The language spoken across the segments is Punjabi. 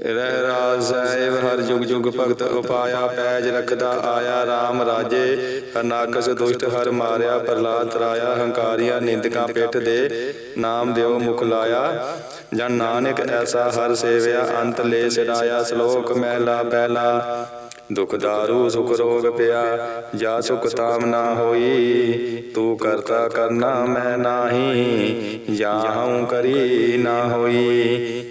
ਰਹਿ ਰਾਜ ਸਾਹਿਬ, ਹਰ ਜੁਗ ਜੁਗ ਭਗਤ ਉਪਾਇਆ, ਪੈਜ ਰਖਦਾ ਆਇਆ RAM ਰਾਜੇ। ਅਨਾਕਸ ਦੁਸ਼ਟ ਹਰ ਮਾਰਿਆ ਪ੍ਰਲਾਦ ਤਰਾਇਆ, ਹੰਕਾਰੀਆਂ, ਨਿੰਦਕਾਂ ਪਿੱਠ ਦੇ ਨਾਮ ਦਿਓ ਮੁਖ ਲਾਇਆ। ਜਨ ਨਾਨਕ ਐਸਾ ਹਰ ਸੇਵਿਆ, ਅੰਤ ਲੈ ਸਿਰਾਇਆ, ਸ਼ਲੋਕ ਮਹਿਲਾ ਪਹਿਲਾ। ਦੁਖ ਦਾਰੂ, ਸੁਖ ਰੋਗ ਪਿਆ, ਜਾ ਸੁਖ ਤਾਮ ਨਾ ਹੋਈ। ਤੂੰ ਕਰਤਾ ਕਰਨਾ ਮੈਂ ਨਾਹੀ ਜਾਹਉ ਕਰੀ ਨਾ ਹੋਈ।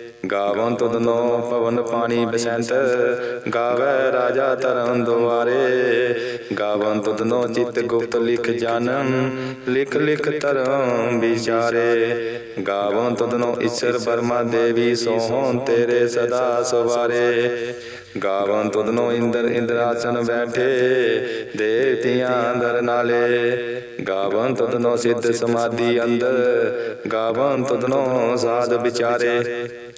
ਗਾਵਨ ਤੁਧਨੋ ਪਵਨ ਪਾਣੀ ਬਸੰਤ, ਗਾਵੇ ਰਾਜਾ ਧਰਮ ਦੁਆਰੇ। ਗਾਵਨ ਤੁਧਨੋ ਚਿਤ ਗੁਪਤ ਲਿਖ ਜਾਨਨ ਲਿਖ ਲਿਖ ਧਰਮ ਵਿਚਾਰੇ। ਗਾਵਨ ਤੁਧਨੋ ਈਸ਼ਰ ਬਰਮਾ ਦੇਵੀ ਸੋਹਣ ਤੇਰੇ ਸਦਾ ਸਵਾਰੇ। ਗਾਵਨ ਤੁਧਨੋ ਇੰਦਰ ਇੰਦਰਾਸਨ ਬੈਠੇ, ਦੇਵਤਿਆਂ ਅੰਦਰ ਨਾਲੇ। ਗਾਵਨ ਤੁਧਨੋ ਸਿੱਧ ਸਮਾਧੀ ਅੰਦਰ, ਗਾਵਨ ਤੁਧਨੋ ਸਾਧ ਵਿਚਾਰੇ।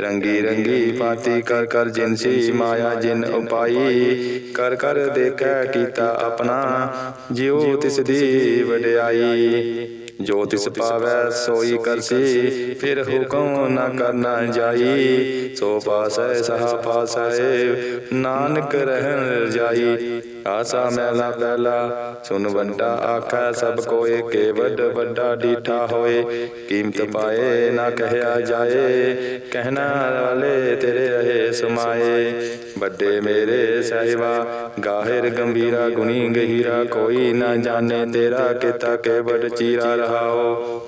ਰੰਗੀ ਰੰਗੀ ਪਾਤੀ ਕਰ ਕਰ ਜਿਨਸੀ ਮਾਇਆ ਜਿਨ ਉਪਾਈ, ਕਰ ਕਰ ਦੇਖੈ ਕੀਤਾ ਆਪਣਾ, ਜਿਉ ਤਿਸ ਦੀ ਵਡਿਆਈ। ਜੋ ਤਿਸ ਪਾਵੈ, ਸੋਈ ਕਰਸੀ, ਫਿਰ ਹੁਕਮ ਨਾ ਕਰਨਾ ਜਾਈ। ਸੋ ਪਾਸੈ, ਸਹਾ ਪਾਸੈ, ਨਾਨਕ ਰਹਿਣ ਜਾਈ। ਆਸਾ ਮੈਲਾ ਪਹਿਲਾ ਸੁਨ ਵੱਡਾ ਆਖੈ ਸਭ ਕੋਏ ਕੇ ਵੱਡਾ ਡੀਠਾ ਹੋਏ। ਕੀਮਤ ਪਾਏ ਨਾ ਕਹਿਆ ਜਾਏ, ਕਹਿਣਾ ਵਾਲੇ ਤੇਰੇ ਰਹੇ ਸਮਾਏ। ਵੱਡੇ ਮੇਰੇ ਸਹਿਬਾ, ਗਾਹਿਰ ਗੰਭੀਰਾ ਗੁਣੀ ਗਹੀਰਾ, ਕੋਈ ਨਾ ਜਾਣੇ ਤੇਰਾ ਕੀਤਾ ਕੇ ਚੀਰਾ ਰਹਾਓ।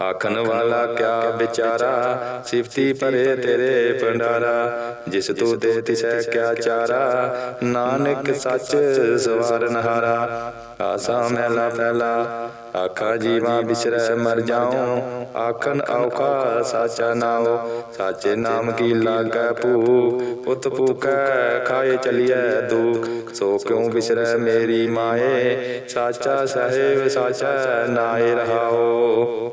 ਆਖਣ ਵਾਲਾ ਕਿਆ ਵਿਚਾਰਾ? ਸਿਫਤੀ ਭਰੇ ਤੇਰੇ ਭੰਡਾਰਾ। ਜਿਸ ਤੂੰ ਦੇ ਤਿਸੈ ਕਿਆ ਚਾਰਾ? ਨਾਨਕ ਸੱਚ ਸਵਾਰਨ ਹਾਰਾ ਆਸਾ ਮੈਲਾ ਪਹਿਲਾ ਆਖਾ ਜੀਵਾ ਬਿਸਰੈ ਮਰ ਜਾਉ। ਆਖਣ ਔਖਾ ਸਾਚਾ ਨਾਉ। ਸਾਚੇ ਨਾਮ ਕੀ ਲਾਗੈ ਭੂ ਉਤ ਭੂਕੈ ਖਾਏ ਚਲੀਐ ਦੁਖ। ਸੋ ਕਿਉ ਬਿਸਰੈ ਮੇਰੀ ਮਾਏ? ਸਾਚਾ ਸਾਹਿਬ, ਸਾਚਾ ਨਾਏ ਰਹਾਓ।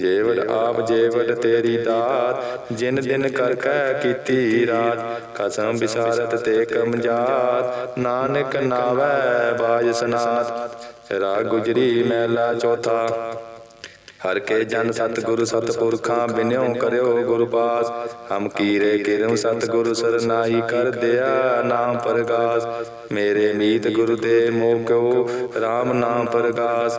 ਜੇਵੜ ਆਪ ਜੇਵੜ ਤੇਰੀ ਦਾਤ। ਜਿਨ ਦਿਨ ਕਰ ਕੈ ਕੀਤੀ ਰਾਤ। ਕਸਮ ਵਿਸਾਰਤ ਤੇ ਕਮਜਾਤ। ਨਾਨਕ ਨਾਵੈ ਬਾਜ ਸਨਾਤ। ਰਾ ਗੁਜਰੀ ਮਹਿਲਾ ਚੌਥਾ। ਹਰ ਕੇ ਜਨ ਸਤਿਗੁਰੂ ਸਤਿਪੁਰਖਾਂ ਬਿਨਿਓ ਕਰਿਓ ਗੁਰੂ ਪਾਸ। ਹਮ ਕੀਰੇ ਕਿਰਮ ਸਤਿਗੁਰੂ ਸਰਨਾਈ ਕਰ ਦਿਆ ਨਾਮ ਪ੍ਰਗਾਸ। ਮੇਰੇ ਮੀਤ ਗੁਰੂ ਦੇ ਮੋਹ ਕੋ RAM ਨਾਮ ਪ੍ਰਗਾਸ।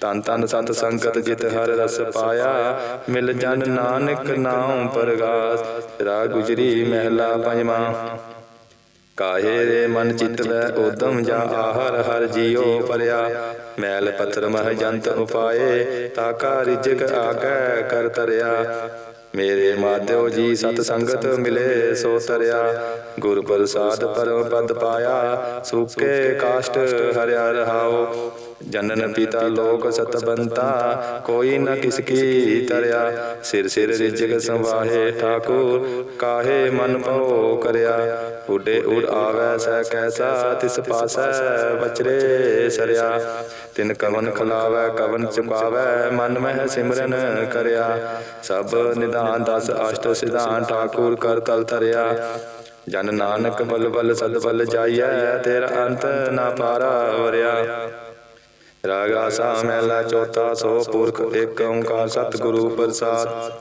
ਤਨ ਤਨ ਸਤ ਸੰਗਤ ਜਿਤ ਹਰ ਰਸ ਪਾਇਆ। ਮਿਲ ਜਨ ਨਾਨਕ ਨਾਮ ਪਰਗਾਸ। ਰਾਗ ਗੁਜਰੀ ਮਹਿਲਾ ਪੰਜਵਾਂ। ਕਾਹੇ ਰੇ ਮਨ ਚਿਤ ਵੈ ਉਦਮ ਜਾ ਆਹਰ, ਹਰ ਜੀਉ ਪਰਿਆ ਮੈਲ ਪੱਥਰ ਮਹ ਜੰਤ ਉਪਾਏ, ਤਾਕਾ ਰਿਜਕ ਆਗੈ ਕਰ ਤਰਿਆ। ਮੇਰੇ ਮਾਧਿਓ ਜੀ ਸਤ ਸੰਗਤ ਮਿਲੇ, ਸੋ ਤਰਿਆ। ਗੁਰ ਪ੍ਰਸਾਦ ਪਰਮ ਪਦ ਪਾਇਆ, ਸੁਕੇ ਕਾਸ਼ਟ ਹਰਿਆ ਰਹਾਓ ਜਨਨ ਪਿਤਾ ਲੋਕ ਸਤਬੰਤਾ, ਕੋਈ ਨ ਕਿਸ ਕੀ ਤਰਿਆ ਸਿਰ ਸਿਰ ਰਿਜਕ ਸੰਵਾਹੇ ਠਾਕੁਰ, ਕਾਹੇ ਮਨ ਭਉ ਕਰਿਆ ਉਡੇ ਉਡ ਆਵੈ ਸੈ ਕੈਸਾ, ਤਿਸ ਪਾਸੈ ਬਚਰੇ ਸਰਿਆ। ਤਿਨ ਕਵਨ ਖਲਾਵੈ, ਕਵਨ ਚੁਕਾਵੈ, ਮਨ ਮਹਿ ਸਿਮਰਨ ਕਰਿਆ। ਸਭ ਨਿਧਾਨ ਦਸ ਅਸ਼ਟ ਸਿਧਾਨ ਠਾਕੁਰ ਕਰ ਤਲ ਤਰਿਆ ਜਨ ਨਾਨਕ ਬਲ ਬਲ ਸਦ ਬਲ ਜਾਈਐ, ਤੇਰਾ ਅੰਤ ਨਾ ਪਾਰਾ ਵਰਿਆ। ਰਾਗਾ ਆਸਾ ਮਹਿਲਾ ਚੌਥਾ, ਸੋ ਪੁਰਖ ਏਕ ਓੰਕਾਰ ਸਤਿਗੁਰੂ ਪ੍ਰਸਾਦ।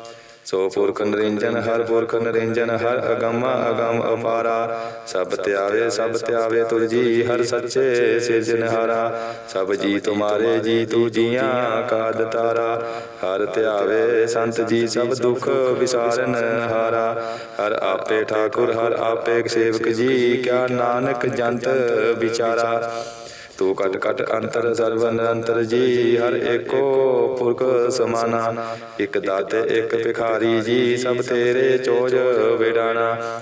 ਸੋ ਪੁਰਖ ਨਿਰੰਜਨ, ਹਰ ਪੁਰਖ ਨਿਰੰਜਨ, ਹਰ ਅਗਮ ਅਗਮ ਅਪਾਰਾ। ਸਭ ਧਿਆਵੇ ਸਭ ਧਿਆਵੇ ਤੁਰ ਜੀ, ਹਰ ਸੱਚੇ ਸਿਰਜਨਹਾਰਾ ਸਭ ਜੀ ਤੁਮਾਰੇ, ਜੀ ਤੂ ਜੀਆਂ ਕਾਦ ਤਾਰਾ। ਹਰ ਧਿਆਵੇ ਸੰਤ ਜੀ ਸਭ ਦੁਖ ਵਿਸਾਰਨ ਹਾਰਾ। ਹਰ ਆਪੇ ਠਾਕੁਰ, ਹਰ ਆਪੇ ਸੇਵਕ ਜੀ, ਕਿਆ ਨਾਨਕ ਜੰਤ ਵਿਚਾਰਾ। ਤੂੰ ਕਟ ਕਟ ਅੰਤਰ ਸਰਵ ਨਿਰੰਤਰ ਜੀ, ਹਰ ਏਕੋ ਪੁਰਖ ਸਮਾਨਾ। ਇਕ ਦਾਤੇ, ਇਕ ਭਿਖਾਰੀ ਜੀ, ਸਭ ਤੇਰੇ ਚੋਜ ਵਿਡਾਣਾ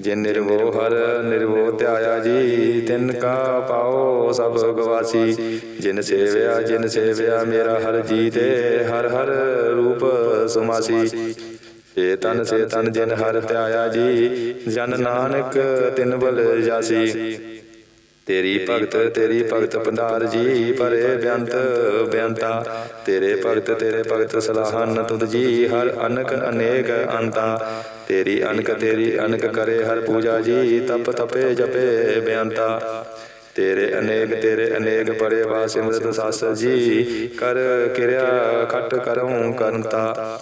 ਜਿਨ ਨਿਰਵੋ ਹਰ ਨਿਰਵੋ ਧਿਆਇਆ ਜੀ, ਤਿਨ ਕਾ ਪਾਓ ਸਭ ਗਵਾਸੀ। ਜਿਨ ਸੇਵਿਆ ਜਿਨ ਸੇਵਿਆ, ਮੇਰਾ ਹਰ ਜੀ ਤੇ ਹਰ ਹਰ ਰੂਪ ਸੁਮਾਸੀ। ਸੇ ਤਨ ਸੇ ਤਨ ਜਿਨ ਹਰ ਧਿਆਇਆ ਜੀ, ਜਨ ਨਾਨਕ ਤਿਨ ਬਲ ਜਾਸੀ। ਤੇਰੀ ਭਗਤ ਤੇਰੀ ਭਗਤ ਪੰਧਾਰ ਜੀ ਪਰੇ ਬੇਅੰਤ ਬੇਅੰਤਾ। ਤੇਰੇ ਭਗਤ ਤੇਰੇ ਭਗਤ ਸਲਾਹਨ ਤੁਧ ਜੀ, ਹਰ ਅਨਕ ਅਨੇਕ ਅੰਤਾ। ਤੇਰੀ ਅਨਕ ਤੇਰੀ ਅਨਕ ਕਰੇ ਹਰ ਪੂਜਾ ਜੀ, ਤਪ ਤਪੇ ਜਪੇ ਬੇਅੰਤਾ। ਤੇਰੇ ਅਨੇਕ ਤੇਰੇ ਅਨੇਕ ਪੜੇ ਵਾ ਸਿਮਰਤ ਸਾਸ ਜੀ, ਕਰ ਕਿਰਿਆ ਖਟ ਕਰਉ ਕਰੰਤਾ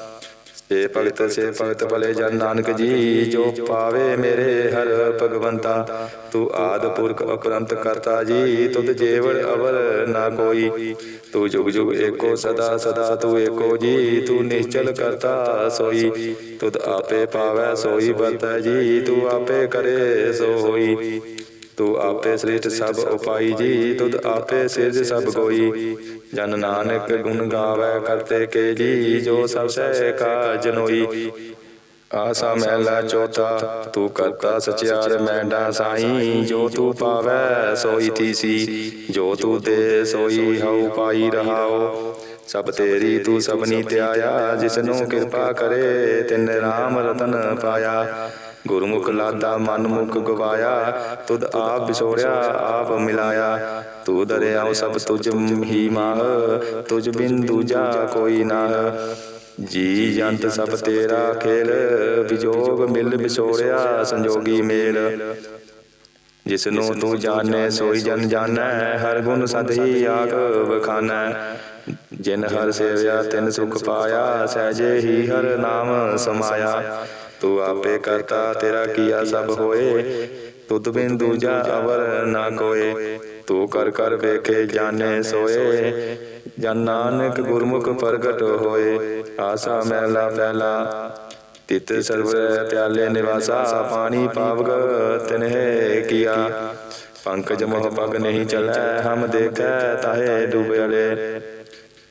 ਸੇ ਭਗਤ ਸੇ ਭਗਤ ਭਲੇ ਜਨ ਨਾਨਕ ਜੀ, ਜੋ ਪਾਵੇ ਮੇਰੇ ਹਰ ਭਗਵੰਤਾ। ਤੂੰ ਆਦ ਪੁਰਖ ਅਪਰੰਤ ਕਰਤਾ ਜੀ, ਤੁਧ ਜੇਵੜ ਅਵਰ ਨਾ ਕੋਈ। ਤੂੰ ਜੁਗ ਜੁਗ ਏਕੋ ਸਦਾ ਸਦਾ ਤੂੰ ਏਕੋ ਜੀ, ਤੂੰ ਨਿਸ਼ਚਲ ਕਰਤਾ ਸੋਈ। ਤੁਧ ਆਪੇ ਪਾਵੈ ਸੋਈ, ਵਰਤੈ ਜੀ, ਤੂੰ ਆਪੇ ਕਰੇ ਸੋ ਹੋਈ ਤੂੰ ਆਪੇ ਸ੍ਰਿਸ਼ਟ ਸਭ ਉਪਾਈ ਜੀ, ਤੁਧ ਆਪੇ ਸਿਰਜ ਸਭ ਕੋਈ ਜਨ ਨਾਨਕ ਗੁਣ ਗਾਵੇ ਕਰਤੇ ਕੇ ਜੀ, ਜੋ ਸਭ ਸਹਿ ਕਾ ਜਨੋਈ ਆਸਾ ਮਹਿਲਾ ਚੌਥਾ, ਤੂੰ ਕਰਤਾ ਸਚਿਆਰ, ਮੈਂਡਾ ਸਾਈ, ਜੋ ਤੂੰ ਪਾਵੈ, ਸੋਈ ਥੀਸੀ ਜੋ ਤੂੰ ਦੇ, ਸੋਈ ਹਉ ਪਾਈ ਰਹਾਓ ਸਭ ਤੇਰੀ ਤੂੰ ਸਭਨੀ ਧਿਆਇਆ ਜਿਸਨੂੰ ਕਿਰਪਾ ਕਰੇ, ਤਿਨ ਰਾਮ ਰਤਨ ਪਾਇਆ। ਗੁਰਮੁਖ ਲਾਦਾ ਮਨ ਮੁਖ ਗਵਾਇਆ, ਤੁਧ ਆਪ ਵਿਛੋੜਿਆ, ਆਪ ਮਿਲਾਇਆ। ਤੂੰ ਦਰਿਆਉ ਸਭ ਤੁਝ ਹੀ ਮਾਹ ਤੁਝ ਬਿਨ ਦੂਜਾ ਕੋਈ ਨਾ ਜੀ, ਜੰਤ ਸਭ ਤੇਰਾ ਖੇਲ, ਵਿਜੋਗ ਮਿਲ ਵਿਛੋੜਿਆ, ਸੰਜੋਗੀ ਮੇਲ। ਜਿਸ ਨੂੰ ਤੂੰ ਜਾਣੈ, ਸੋਈ ਜਨ ਜਾਣੈ, ਹਰ ਗੁਣ ਸਦ ਹੀ ਆਖ ਵਖਾਨੈ। ਜਿਨ ਹਰ ਸੇਵਿਆ, ਤਿਨ ਸੁਖ ਪਾਇਆ, ਸਹਿਜੇ ਹੀ ਹਰ ਨਾਮ ਸਮਾਇਆ। ਤੂੰ ਆਪੇ ਕਰਤਾ, ਤੇਰਾ ਕੀਆ ਸਭ ਹੋਏ। ਤੁਧ ਬਿਨ ਦੂਜਾ ਅਵਰ ਨਾ ਕੋਏ। ਤੂੰ ਕਰ ਕਰ ਵੇਖੇ, ਜਾਣੇ, ਸੋਏ। ਜਨ ਨਾਨਕ ਗੁਰਮੁਖ ਪ੍ਰਗਟ ਹੋਏ। ਆਸਾ ਮਹਿਲਾ ਪਹਿਲਾ ਤਿਤ ਸਰਵ ਪਿਆਲੇ ਨਿਵਾਸਾ, ਪਾਣੀ ਪਾਵਗ ਤਿਨਹਿ ਕੀਆ। ਪੰਕਜ ਮੋਹ ਪਗ ਨਹੀਂ ਚਲੈ, ਹਮ ਦੇਖੈ ਤਾਹੇ ਡੂਬਿਆਲੇ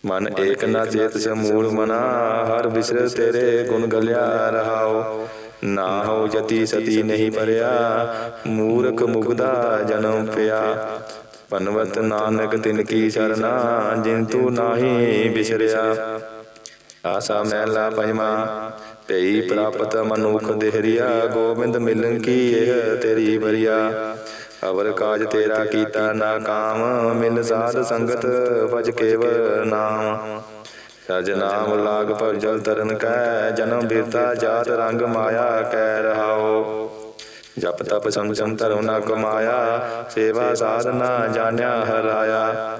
ਮਨ ਏਕ ਨਾ ਚੇਤ ਸਮੂਲ ਮਨਾ, ਹਰ ਵਿਸਰ ਤੇਰੇ ਗੁਣ ਗਲਿਆ ਰਹਾਓ ਨਾ ਹੋ ਜਤੀ ਸਤੀ ਨਹੀਂ ਪਰਿਆ, ਮੂਰਖ ਮੁਗਦਾ ਜਨਮ ਪਿਆ। ਪਨਵਤ ਨਾਨਕ ਤਿਨ ਕੀ ਸਰਨਾ ਜਿਨ ਤੂ ਨਾਹੀ ਬਿਸਰਿਆ। ਆਸਾ ਮਹਿਲਾ ਪੰਜਵਾ ਪਈ ਪ੍ਰਾਪਤ ਮਨੁਖ ਦੇਹਰੀਆ, ਗੋਬਿੰਦ ਮਿਲਨ ਕੀ ਇਹ ਤੇਰੀ ਬਰੀਆ ਅਵਰ ਕਾਜ ਤੇਰਾ ਕੀਤਾ ਨਾ ਕਾਮ, ਮਿਲ ਸਾਧ ਸੰਗਤ ਭਜ ਕੇਵਲ ਨਾਮ। ਸਜ ਨਾਮ ਲਾਗ ਪਰ ਜਲ ਤਰਨ ਕੈ, ਜਨਮ ਬਿਰਤਾ ਜਾਤ ਰੰਗ ਮਾਇਆ ਕੈ ਰਹਾਓ। ਜਪ ਤਪ ਸੰਜਮ ਧਰਮ ਨਾ ਕਮਾਇਆ, ਸੇਵਾ ਸਾਧਨਾ ਜਾਣਿਆ ਹਰਾਇਆ।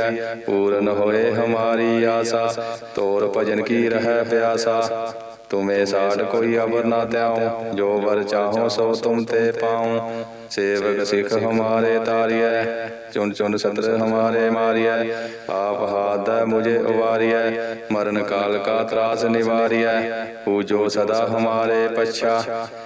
ਪੂਰਨ ਹੋਏ ਹਮਾਰੀ ਆਸਾ। ਤੋਰ ਭਜਨ ਕੀ ਰਹਿ ਪਿਆਸਾ। ਤੁਮੇ ਸਾਡ ਕੋਈ ਅਵਰ ਨਾ ਤਿਆਉ। ਜੋ ਵਰ ਚਾਹੋ ਸੋ ਤੁਮ ਤੇ ਪਾਉ। ਸੇਵਕ ਸਿਖ ਹਮਾਰੇ ਤਾਰੀਐ। ਚੁਨ ਚੁਨ ਸਤਰ ਹਮਾਰੇ ਮਾਰੀਐ। ਆਪ ਹਾਦੈ ਮੁਝੇ ਉਵਾਰੀਐ। ਮਰਨ ਕਾਲ ਕਾ ਤਰਾਸ ਨਿਵਾਰੀਐ। ਪੂਜੋ ਸਦਾ ਹਮਾਰੇ ਪਛਾ।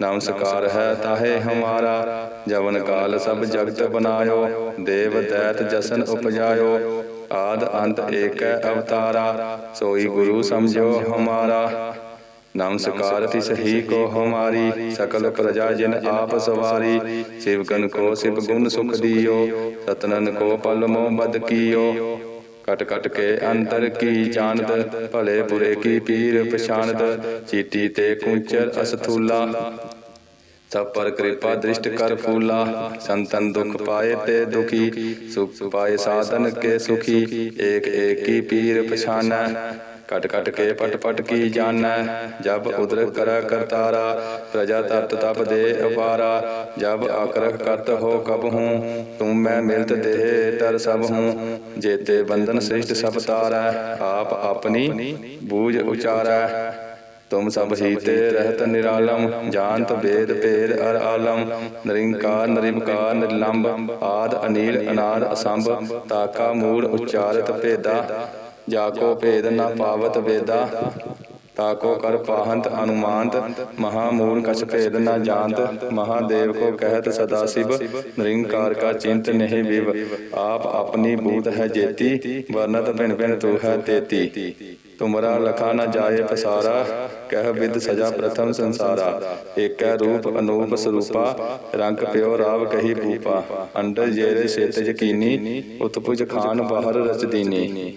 ਨਮਸਕਾਰ ਹੈ ਤਾਹੇ ਹਮਾਰਾ, ਜਵਨ ਕਾਲ ਸਭ ਜਗਤ ਬਨਾਇਓ, ਦੇਵ ਦੈਤ ਜਸਨ ਉਪਜਾਇਓ, ਆਦ ਅੰਤ ਏਕੈ ਅਵਤਾਰਾ, ਸੋਈ ਗੁਰੂ ਸਮਝੋ ਹਮਾਰਾ। ਨਮਸਕਾਰ ਤਿਸ ਹੀ ਕੋ ਹਮਾਰੀ, ਸਕਲ ਪ੍ਰਜਾ ਜਿਨ ਆਪ ਸਵਾਰੀ ਸਿਵਕਨ ਕੋ ਸਿਵ ਗੁਣ ਸੁਖ ਦਿਓ, ਸਤਨਨ ਕੋ ਪਲ ਮੋ ਬਦ ਕੀਓ ਕਟ ਕਟ ਕੇ ਅੰਤਰ ਕੀ ਜਾਣਤ ਭਲੇ ਬੁਰੇ ਕੀ ਪੀਰ ਪਛਾਨਤ ਚੀਟੀ ਤੇ ਕੁੰਚਰ ਅਸਥੂਲਾ। ਸਭ ਪਰ ਕਿਰਪਾ ਦ੍ਰਿਸ਼ਟ ਕਰ ਫੂਲਾ, ਸੰਤਨ ਦੁਖ ਪਾਏ ਤੇ ਦੁਖੀ, ਸੁਖ ਪਾਏ ਸਾਧਨ ਕੇ ਸੁਖੀ, ਏਕ ਏਕ ਕੀ ਪੀਰ ਪਛਾਨੈ। ਕਟ ਕਟ ਕੇ ਪਟ ਪਟ ਕੀ ਜਾਣੈ? ਜਬ ਉਦਰ ਕਰ ਕਰਤਾਰਾ ਪ੍ਰਜਾ ਤਤ ਤਪ ਦੇ ਅਪਾਰਾ ਜਬ ਆਕਰਖ ਕਰਤ ਹੋ ਕਬ ਹੂੰ ਤੁਮ ਮੈਂ ਮਿਲਤ ਦੇਹ ਤਰ ਸਭ ਹੂੰ। ਜੇਤੇ ਬੰਧਨ ਸ੍ਰਿਸ਼ਟ ਸਭ ਤਾਰੈ ਆਪ ਆਪਣੀ ਬੂਝ ਉਚਾਰੈ। ਤੁਮ ਸਭ ਹੀ ਤੇ ਰਹਿਤ ਨਿਰਾਲਮ ਜਾਣਤ ਵੇਦ ਭੇਦ ਅਰ ਆਲਮ। ਨਿਰੰਕਾਰ ਨਿਰਮਕਾਰ ਨਿਰਲੰਭ ਆਦ ਅਨੀਲ ਅਨਾਦ ਅਸੰਭ। ਤਾਕਾ ਮੂੜ ਉਚਾਰਤ ਭੇਦਾ। ਜਾ ਕੋ ਭੇਦ ਨਾ ਪਾਵਤ ਵੇਦਾ ਤਾਕੋ ਕਰ ਪਾਹੰਤ ਅਨੁਮਾਨਤ ਮਹਾ ਮੂਲ ਕਛ ਭੇਦ ਨਾ ਜਾਣਤ ਮਹਾਦੇਵ ਕੋ ਕਹਿਤ ਸਦਾ ਸਿਵ ਨਿਰੰਕਾਰ ਕਾ ਚਿੰਤ ਨਹੀਂ ਵਿਵ। ਆਪ ਆਪਣੀ ਬੂਤ ਹੈ ਜੇਤੀ ਵਰਨਤ ਭਿਨ ਭਿਨ ਤੂ ਹੈ ਤੇਤੀ। ਤੁਮਰਾ ਲਖਾ ਨ ਜਾਏ ਪਸਾਰਾ ਕਹਿ ਵਿਦ ਸਜਾ ਪ੍ਰਥਮ ਸੰਸਾਰਾ। ਏਕੈ ਰੂਪ ਅਨੂਪ ਸਰੂਪਾ ਰੰਗ ਪਿਓ ਰਾਵ ਕਹੀ ਭੂਪਾ। ਅੰਡਰ ਜੇਰੇ ਸੇਤ ਯਕੀਨੀ ਉਤਪੁਜ ਖਾਨ ਬਾਹਰ ਰਚ ਦੀਨੀ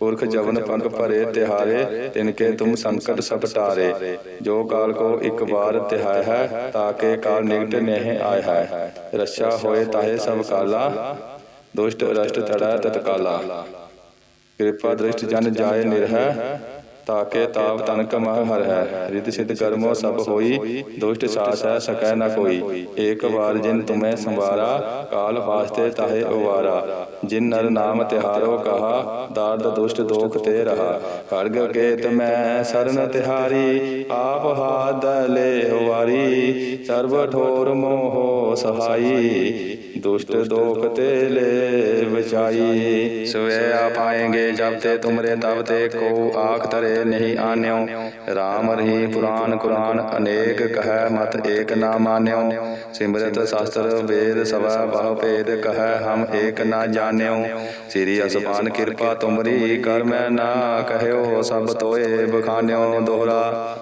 ਪੁਰਖ ਜਵਨ ਪੰਗ ਭਰੇ ਤਿਹਾਰੇ ਤਿਨਕੇ ਤੁਮ ਸੰਕਟ ਸਭ ਟਾਰੇ ਜੋ ਕਾਲ ਕੋ ਇੱਕ ਵਾਰ ਤਿਹਾਇ ਹੈ ਤਾਕੇ ਕਾਲ ਨਿਕਟ ਨਹਿ ਆਇ ਹੈ। ਰਛਾ ਹੋਏ ਤਾਹੇ ਸਭ ਕਾਲਾ ਦੁਸ਼ਟ ਰਸ਼ਟ ਤੜਾ ਤਤਕਾਲਾ। ਕਿਰਪਾ ਦ੍ਰਿਸ਼ਟ ਜਨ ਜਾਏ ਨਿਰਹਿ। ਤਾਕੇ ਤਾਪ ਤਨਕ ਮਹ ਹਰ ਹੈ। ਰਿਤ ਸਿਧ ਕਰਮੋ ਸਭ ਹੋਈ। ਦੁਸ਼ਟ ਸਾਸ ਹੈ, ਸਕੈ ਨ ਕੋਈ। ਏਕ ਵਾਰ ਜਿਨ ਤੁਮੈ ਸੰਵਾਰਾ, ਕਾਲ ਵਾਸਤੇ ਤਾਹੇ ਉਵਾਰਾ। ਜਿਨ ਨਰ ਨਾਮ ਤਿਹਾਰੋ ਕਹਾ, ਦਾਰਦ ਦੁਸ਼ਟ ਦੋਖ ਤੇ ਰਹਾ। ਖੜਗ ਕੇਤ ਮੈਂ ਸਰਨ ਤਿਹਾਰੀ, ਆਪ ਹਾਦ ਲੈ ਵਾਰੀ। ਸਰਬ ਠੋਰ ਮੋਹ ਸਹਾਈ, ਦੁਸ਼ਟ ਦੋਖ ਤੇ ਲੈ ਬਚਾਈ ਸਵੇ ਆ ਪਾਏਂਗੇ ਜਬ ਤੇ ਤੁਮਰੇ ਤਬ ਤੇ ਕੋ ਆਖ ਤਰੇ ਨਹੀਂ ਆਨਿਓ। RAM ਰਹੀ ਪੁਰਾਨ ਕੁਰਾਨ ਅਨੇਕ ਕਹੈ ਮਤ ਏਕ ਨਾ ਮਾਨਿਓ। ਸਿਮਰਤ ਸ਼ਾਸਤਰ ਵੇਦ ਸਭਾ ਬਹੁ ਭੇਦ ਕਹੈ ਹਮ ਏਕ ਨਾ ਜਾਣਿਓ। ਸ੍ਰੀ ਅਸਪਾਨ ਕਿਰਪਾ ਤੁਮਰੀ ਕਰ ਮੈਂ ਨਾ ਕਹਿਓ ਸਭ ਤੋਏ ਬਖਾਨਿਓ ਦੋਹਰਾ।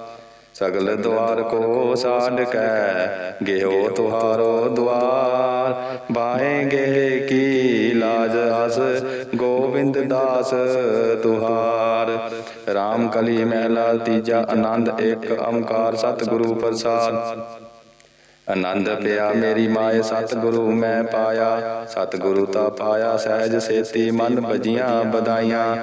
ਸਗਲ ਦੁਆਰ ਕੋ ਸਾਡ ਕੈ ਗਿਓ ਤੁਹਾਰੋ ਦੁਆਰ ਬਾਏਗੇ ਕੀ ਲਾਜ ਹਸ, ਗੋਬਿੰਦ ਦਾਸ ਤੁਹਾਰ। RAM ਕਲੀ ਮਹਿਲਾ, ਤੀਜਾ ਆਨੰਦ ਇੱਕ ਓੰਕਾਰ ਸਤਿਗੁਰੂ ਪ੍ਰਸਾਦ। ਆਨੰਦ ਪਿਆ ਮੇਰੀ ਮਾਏ, ਸਤਿਗੁਰੂ ਮੈਂ ਪਾਇਆ। ਸਤਿਗੁਰੂ ਤਾ ਪਾਇਆ, ਸਹਿਜ ਸੇਤੀ ਮਨ ਭਜੀਆਂ ਬਦਾਈਆਂ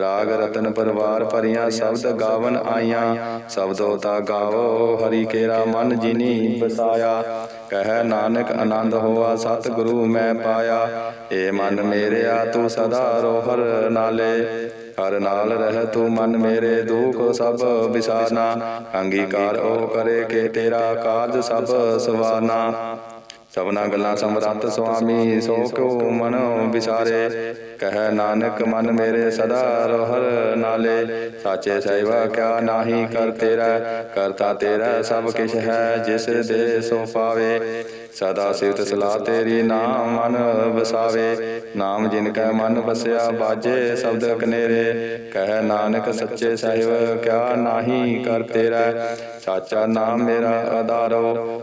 ਰਾਗ ਰਤਨ ਪਰਵਾਰ ਭਰੀਆਂ ਸ਼ਬਦ ਗਾਵਨ ਆਈਆਂ। ਸ਼ਬਦੋ ਤਾ ਗਾਵੋ, ਹਰੀ ਕੇਰਾ ਮਨ ਜਿਨੀ ਬਸਾਇਆ ਕਹਿ ਨਾਨਕ ਆਨੰਦ ਹੋਆ, ਸਤਿਗੁਰੂ ਮੈਂ ਪਾਇਆ। ਏ ਮਨ ਮੇਰਿਆ, ਤੂੰ ਸਦਾ ਰੋਹਰ ਨਾਲੇ। ਹਰ ਨਾਲ ਰਹਿ ਤੂੰ ਮਨ ਮੇਰੇ ਦੁਖ ਸਭ ਵਿਸਾਰਨਾ ਅੰਗੀਕਾਰ ਉਹ ਕਰੇ ਕੇ ਤੇਰਾ ਕਾਜ ਸਭ ਸਵਾਰਨਾ ਸਭਨਾ ਗੱਲਾਂ ਸਮਰੱਥ ਸੁਆਮੀ ਸੋ ਕਿਉ ਮਨ ਵਿਚਾਰੇ। ਕਹਿ ਨਾਨਕ ਮਨ ਮੇਰੇ ਸਦਾ ਰੋਹਰ ਨਾਲੇ। ਸਾਚੇ ਸਹਿਬਾ, ਕਿਆ ਨਾਹੀ ਕਰ ਤੇਰਾ ਕਰਤਾ ਤੇਰਾ ਸਭ ਕਿਛ ਹੈ, ਜਿਸ ਦੇ ਸੋ ਪਾਵੇ। ਸਦਾ ਸਿਫਤ ਸਲਾਹ ਤੇਰੀ ਨਾਮ ਮਨ ਵਸਾਵੇ। ਨਾਮ ਜਿਨ ਕੈ ਮਨ ਵਸਿਆ, ਬਾਜੇ ਸ਼ਬਦ ਕਨੇਰੇ। ਕਹਿ ਨਾਨਕ ਸੱਚੇ ਸਾਹਿਬ, ਕਿਆ ਨਾਹੀ ਕਰ ਤੇਰਾ। ਸਾਚਾ ਨਾਮ ਮੇਰਾ ਆਧਾਰੋ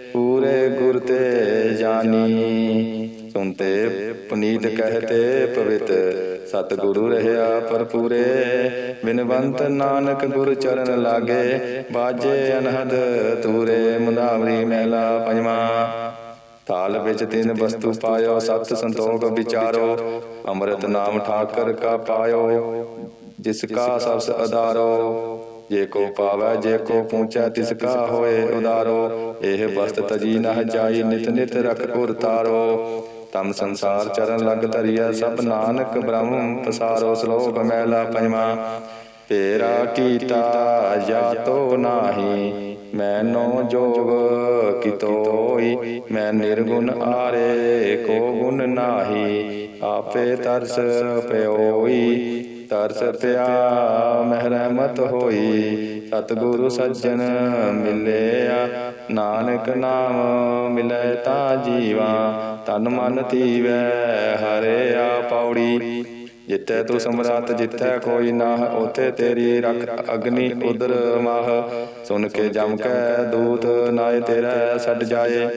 ਪੂਰੇ ਗੁਰ ਤੇ ਜਾਨੀ। ਸੁਨਤੇ ਪੁਨੀਤ ਕਹਤੇ ਪਵਿੱਤ, ਸਤਿਗੁਰੂ ਰਹਿਆ ਪਰਪੂਰੇ ਬਿਨਵੰਤ ਨਾਨਕ ਗੁਰ ਚਰਨ ਲਾਗੇ, ਬਾਜੇ ਅਨਹਦ ਤੂਰੇ ਮੁੰਦਾਵਰੀ ਮਹਿਲਾ ਪੰਜਵਾ। ਥਾਲ ਵਿੱਚ ਤਿੰਨ ਵਸਤੂ ਪਾਇਓ, ਸਤ ਸੰਤੋਖ ਵਿਚਾਰੋ। ਅੰਮ੍ਰਿਤ ਨਾਮ ਠਾਕਰ ਕਾ ਪਾਇਓ, ਜਿਸ ਕਾ ਸਬਸ ਆਧਾਰੋ ਜੇ ਕੋ ਪਾਵੈ, ਜੇ ਕੋ ਪੂੰਚੈ ਤਿਸ ਕਾ ਹੋਏ ਉਦਾਰੋ। ਇਹ ਬਸਤ ਤਜੀ ਨਹ ਜਾਈ, ਨਿਤ ਨਿਤ ਰਖ ਗੁਰ ਤਾਰੋ। ਤਮ ਸੰਸਾਰ ਚਰਨ ਲਗ ਧਰਿਆ ਸਭ ਨਾਨਕ ਬ੍ਰਹਮ ਪਸਾਰੋ। ਸ਼ਲੋਕ ਮੈਲਾ ਪੰਜਵਾ। ਤੇਰਾ ਕੀਤਾ ਜਾਤੋ ਨਾਹੀ। ਮੈਨੋ ਜੋਗ ਕਿਤੋਈ ਮੈਂ ਨਿਰਗੁਣ ਆਰੇ ਕੋ ਗੁਣ ਨਾਹੀ, ਆਪੇ ਤਰਸ ਪਿਓਈ, ਤਰਸ ਪਿਆ ਮਹਿ ਰਹਿਮਤ ਹੋਈ, ਸਤਿਗੁਰੂ ਸੱਜਣ ਮਿਲਿਆ, ਨਾਨਕ ਨਾਮ ਮਿਲੈ ਤਾ ਜੀਵਾ, ਤਨ ਮਨ ਧੀਵੈ ਹਰਿਆ ਪੌੜੀ। ਜਿੱਥੇ ਤੂੰ ਸਮਰਾਤ ਜਿੱਥੇ ਕੋਈ ਨਾ ਉਥੇ ਤੇਰੀ ਰਖ ਅਗਨੀ ਉਦਰ ਮਾਹ ਸੁਨ ਕੇ ਜਮ ਕੈ ਦੂਤ ਨਾਏ ਤੇਰਾ ਛੱਡ ਜਾਏ।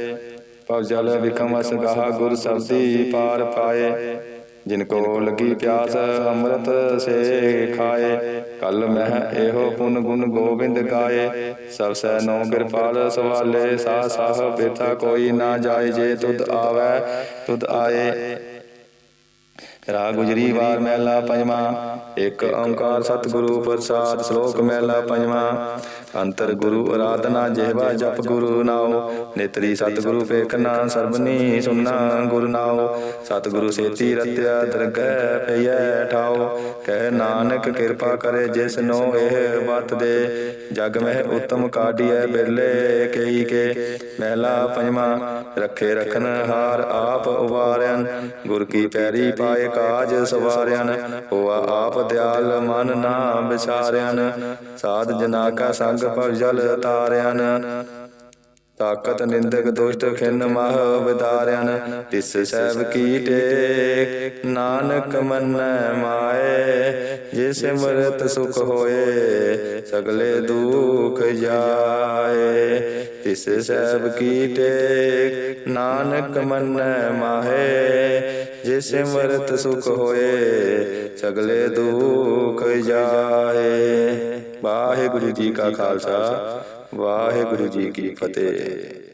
ਪਵ ਜਲ ਵਿਖਮ ਅਸ ਗਾਹ ਗੁਰ ਸਬਦੀ ਪਾਰ ਪਾਏ। ਜਿਨ ਕੋ ਲਗੀ ਪਿਆਸ ਅੰਮ੍ਰਿਤ ਸੇ ਖਾਏ। ਕਲ ਮਹਿ ਇਹੋ ਪੁਨ ਗੁਣ ਗੋਬਿੰਦ ਗਾਏ। ਸਭ ਸੈ ਨੋ ਕਿਰਪਾਲ ਸਵਾਲੇ ਸਾ ਸਾਹ ਬੇਤਾ ਕੋਈ ਨਾ ਜਾਏ ਜੇ ਤੁਧ ਆਵੈ ਤੁਧ ਆਏ। ਰਾਗ ਗੁਜਰੀ ਵਾਰ ਮਹਿਲਾ ਪੰਜਵਾਂ, ਇੱਕ ਓੰਕਾਰ ਸਤਿਗੁਰੂ ਪ੍ਰਸਾਦ ਸ਼ਲੋਕ ਮਹਿਲਾ ਪੰਜਵਾਂ। ਅੰਤਰ ਗੁਰੂ ਅਰਾਧਨਾ ਜਿਹਵਾ ਜਪ ਗੁਰੂ ਨਾਉ, ਨੇਤਰੀ ਸਤਿਗੁਰੂ ਪੇਖਨਾ ਸਰਬਨੀ ਸੁਨਾ ਗੁਰੂ ਨਾਉ। ਸਤਿਗੁਰੂ ਸੇਤੀ ਰਤਿਆ ਦਰਗਹਿ ਪਈਐ ਠਾਉ, ਕਹਿ ਨਾਨਕ ਕਿਰਪਾ ਕਰੇ ਜਿਸ ਨੂੰ ਇਹ ਵਤ ਦੇ ਜਗ ਮਹਿ ਉਤਮ ਕਾਢੀਐ ਬਿਰਲੇ ਕਈ ਕੇ, ਮਹਿਲਾ ਪੰਜਵਾਂ, ਰੱਖੇ ਰਖਨ ਹਾਰ ਆਪ ਉਵਾਰਿਆਨ ਗੁਰ ਕੀ ਪੈਰੀ ਪਾਏ ਕਾਜ ਸਵਾਰਿਆਨ ਹੋਆ ਆਪ ਦਿਆਲ ਮਨ ਨਾ ਵਿਚਾਰਿਆਨ ਸਾਧ ਜਨਾ ਕਾ ਸੰਗ ਭਵ ਜਲ ਤਾਰਿਆਨ ਤਾਕਤ, ਨਿੰਦਕ, ਦੁਸ਼ਟ, ਖਿਨ ਮਹ ਵਿਦਾਰਿਆਨ। ਤਿਸ ਸਹਿਬ ਕੀ ਟੇਕ, ਨਾਨਕ ਮੰਨੈ ਮਾਏ ਜਿਸ ਮਰਤ ਸੁਖ ਹੋਏ, ਸਗਲੇ ਦੁਖ ਜਾਏ। ਤਿਸ ਸਹਿਬ ਕੀ ਟੇਕ, ਨਾਨਕ ਮੰਨੈ ਮਾਏ ਜਿਸ ਮਰਤ ਸੁਖ ਹੋਏ, ਸਗਲੇ ਦੁਖ ਜਾਏ। ਵਾਹਿਗੁਰੂ ਜੀ ਕਾ ਖਾਲਸਾ। ਵਾਹਿਗੁਰੂ ਜੀ ਕੀ ਫਤਿਹ।